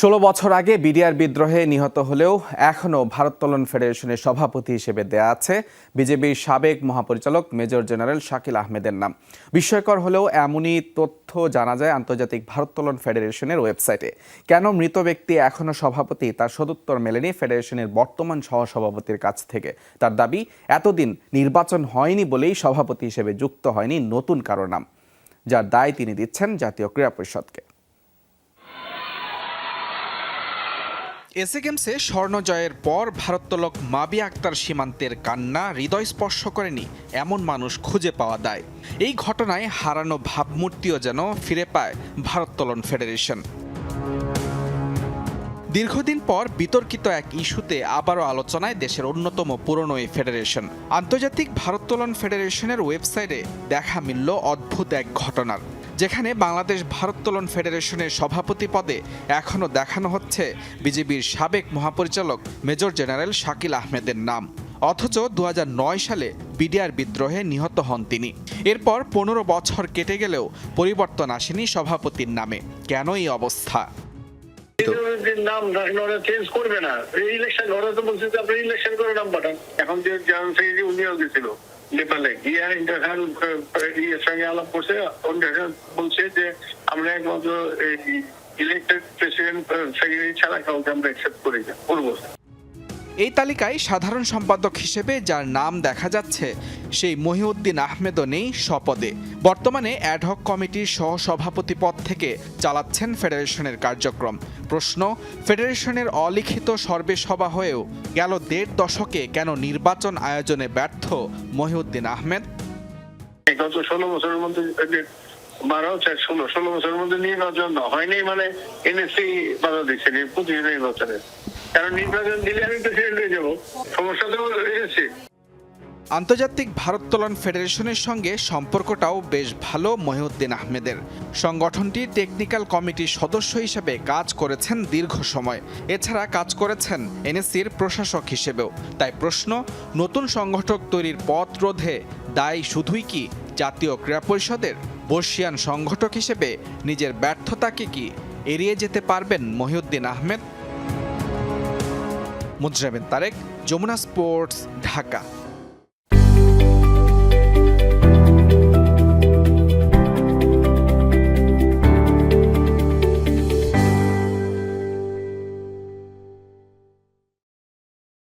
ষোলো বছর আগে বিডিআর বিদ্রোহে নিহত হলেও এখনও ভারোত্তোলন ফেডারেশনের সভাপতি হিসেবে দেয়া আছে বিজেপির সাবেক মহাপরিচালক মেজর জেনারেল শাকিল আহমেদের নাম। বিস্ময়কর হলেও এমনই তথ্য জানা যায় আন্তর্জাতিক ভারোত্তোলন ফেডারেশনের ওয়েবসাইটে। কেন মৃত ব্যক্তি এখনও সভাপতি তার সদুত্তর মেলেনি ফেডারেশনের বর্তমান সহসভাপতির কাছ থেকে। তার দাবি, এতদিন নির্বাচন হয়নি বলেই সভাপতি হিসেবে যুক্ত হয়নি নতুন কারও নাম, যার দায় তিনি দিচ্ছেন জাতীয় ক্রীড়া পরিষদকে। এসএ গেমসে স্বর্ণ জয়ের পর ভারোত্তোলক মাবি আক্তার সীমান্তের কান্না হৃদয় স্পর্শ করেনি, এমন মানুষ খুঁজে পাওয়া দায়। এই ঘটনায় হারানো ভাবমূর্তিও যেন ফিরে পায় ভারোত্তোলন ফেডারেশন। দীর্ঘদিন পর বিতর্কিত এক ইস্যুতে আবারও আলোচনায় দেশের অন্যতম পুরনো এই ফেডারেশন। আন্তর্জাতিক ভারোত্তোলন ফেডারেশনের ওয়েবসাইটে দেখা মিলল অদ্ভুত এক ঘটনার। যেখানে বাংলাদেশ ভারোত্তোলন ফেডারেশনের সভাপতি পদে এখনও দেখানো হচ্ছে বিজেপির সাবেক মহাপরিচালক মেজর জেনারেল শাকিল আহমেদের নাম। অথচ দুহাজার নয় সালে বিডিআর বিদ্রোহে নিহত হন তিনি। এরপর পনেরো বছর কেটে গেলেও পরিবর্তন আসেনি সভাপতির নামে। কেন এই অবস্থা? নাম চেঞ্জ করবে না। ইলেকশন ওরা তো বলছে আপনি ইলেকশন করে নাম পাঠান। এখন যে জেনারেল উনিও গেছিল। নেপালে গিয়ে ইন্টারন্যাশনাল ইয়ের সঙ্গে আলাপ করছে ইন্টারন্যাশনাল বলছে যে আমরা একমাত্র ইলেক্টেড প্রেসিডেন্ট সেক্রেটারি ছাড়া কাউকে আমরা অ্যাকসেপ্ট করি না করব এই তালিকায় সাধারণ সম্পাদক হিসেবে যার নাম দেখা যাচ্ছে, সেই মহিউদ্দিন আহমেদও নেই স্বপদে। বর্তমানে অ্যাডহক কমিটির সহসভাপতি পদ থেকে চালাচ্ছেন ফেডারেশনের কার্যক্রম। প্রশ্ন, ফেডারেশনের অলিখিত সর্বে সভা হয়েও গেল দেড় দশকে কেন নির্বাচন আয়োজনে ব্যর্থ মহিউদ্দিন আহমেদ? ষোলো বছরের মধ্যে বারো ষোলো ষোলো বছরের মধ্যে নির্বাচন হয়নি মানে এনএসসি বাধা দিচ্ছে প্রতি নির্বাচনে। কারণ নির্বাচন দিলে আমি প্রেসিডেন্ট হয়ে সমস্যা তো এসেছে আন্তর্জাতিক ভারোত্তোলন ফেডারেশনের সঙ্গে সম্পর্কটাও বেশ ভালো মহিউদ্দিন আহমেদের। সংগঠনটির টেকনিক্যাল কমিটির সদস্য হিসেবে কাজ করেছেন দীর্ঘ সময়। এছাড়া কাজ করেছেন এনএসসির প্রশাসক হিসেবেও। তাই প্রশ্ন, নতুন সংগঠক তৈরির পথ রোধে দায় শুধুই কি জাতীয় ক্রীড়া পরিষদের? বর্ষিয়ান সংগঠক হিসেবে নিজের ব্যর্থতাকে কি এড়িয়ে যেতে পারবেন মহিউদ্দিন আহমেদ? মুজরাবেন তারেক যমুনা স্পোর্টস ঢাকা।